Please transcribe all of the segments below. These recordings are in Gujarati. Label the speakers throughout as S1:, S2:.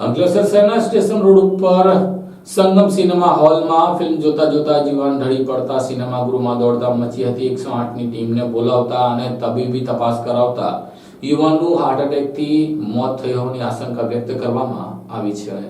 S1: અંકલેશ્વર શહેરના સ્ટેશન રોડ ઉપર સંગમ સિનેમા હોલમાં ફિલ્મ જોતા જોતા જીવન ઢળી પડતા સિનેમા ગૃહમાં દોડધામ મચી હતી. એકસો આઠની ટીમને બોલાવતા અને તબીબી તપાસ કરાવતા યુવાનનું હાર્ટ એટેકથી મોત થઈ હોવાની આશંકા વ્યક્ત કરવામાં આવી છે.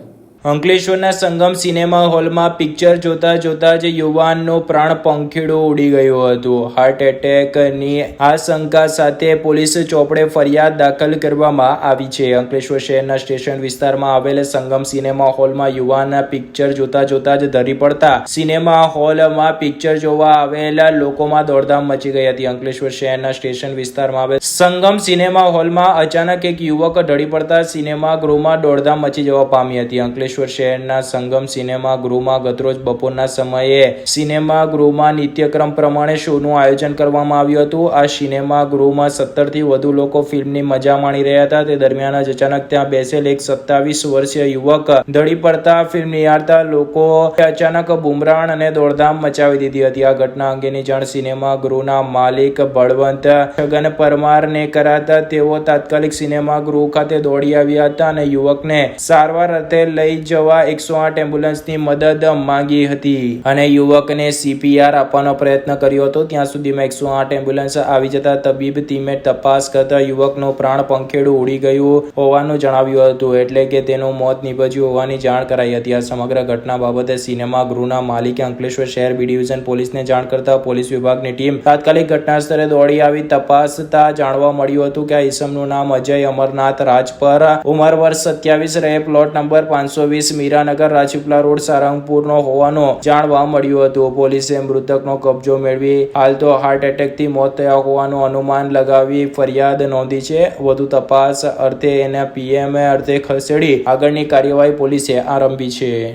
S2: અંકલેશ્વરના સંગમ સિનેમા હોલમાં પિક્ચર જોતા જોતા જ યુવાનનો પ્રાણ પંખીડો ઉડી ગયો હતો. હાર્ટ એટેકની આશંકા સાથે પોલીસ ચોપડે ફરિયાદ દાખલ કરવામાં આવી છે. અંકલેશ્વર શહેરના સ્ટેશન વિસ્તારમાં આવેલ સંગમ સિનેમા હોલમાં યુવાન પિક્ચર જોતા જોતા જ ધરી પડતા સિનેમા હોલમાં પિક્ચર જોવા આવેલા લોકોમાં દોડધામ મચી ગઈ હતી. અંકલેશ્વર શહેરના સ્ટેશન વિસ્તારમાં આવેલ સંગમ સિનેમા હોલમાં અચાનક એક યુવક ઢળી પડતા સિનેમા ગૃહમાં દોડધામ મચી જવા પામી હતી. અંકલેશ્વર શહેરના સંગમ સિનેમા ગૃહમાં ગતરોજ બપોરના સમયે સિનેમા ગૃહમાં નિત્યક્રમ પ્રમાણે શોનું આયોજન કરવામાં આવ્યું હતું. આ સિનેમા ગૃહમાં સત્તરથી વધુ લોકો ફિલ્મની મજા માણી રહ્યા હતા. તે દરમિયાન જ અચાનક ત્યાં બેસેલ એક સત્તાવીસ વર્ષીય યુવક ધડી પડતા ફિલ્મ નિહાળતા લોકો અચાનક બુમરાણ અને દોડધામ મચાવી દીધી હતી. આ ઘટના અંગેની જાણ સિનેમા ગૃહના માલિક બળવંત છગન પરમારને કરાતા તેઓ તાત્કાલિક સિનેમા ગૃહ ખાતે દોડી આવ્યા હતા અને યુવકને સારવાર અર્થે લઈ જવા એકસો આઠ એમ્બ્યુલન્સની મદદ માંગી હતી. અને યુવકને સીપીઆર આપવાનો પ્રયત્ન કર્યો હતો. ત્યાં સુધીમાં એકસો આઠ એમ્બ્યુલન્સ આવી જતા તબીબ ટીમે તપાસ કરતા યુવકનું પ્રાણ પંખેડું ઉડી ગયું હોવાનું જણાવ્યું હતું. એટલે કે તેનું મોત નીપજ્યું હોવાની જાણ કરાઈ હતી. આ સમગ્ર ઘટના બાબતે સિનેમા ગૃહના માલિકે અંકલેશ્વર શહેર બી ડિવિઝન પોલીસને જાણ કરતા પોલીસ વિભાગની ટીમ તાત્કાલિક ઘટના સ્થળે દોડી આવી. તપાસતા જાણવા મળ્યું હતું કે આ ઈસમનું નામ અજય અમરનાથ રાજપર ઉમર વર્ષ સત્યાવીસ રહે. પ્લોટ નંબર પાંચસો વીસ મીરાનગર રાજપીપલા રોડ સારંગપુરનો હોવાનું જાણવા મળ્યું હતું. પોલીસે મૃતકનો કબજો મેળવી હાલ તો હાર્ટ એટેકથી મોત થયા હોવાનું અનુમાન લગાવી ફરિયાદ નોંધી છે. વધુ તપાસ અર્થે એને પીએમએ અર્થે ખસેડી આગળની કાર્યવાહી પોલીસે આરંભી છે.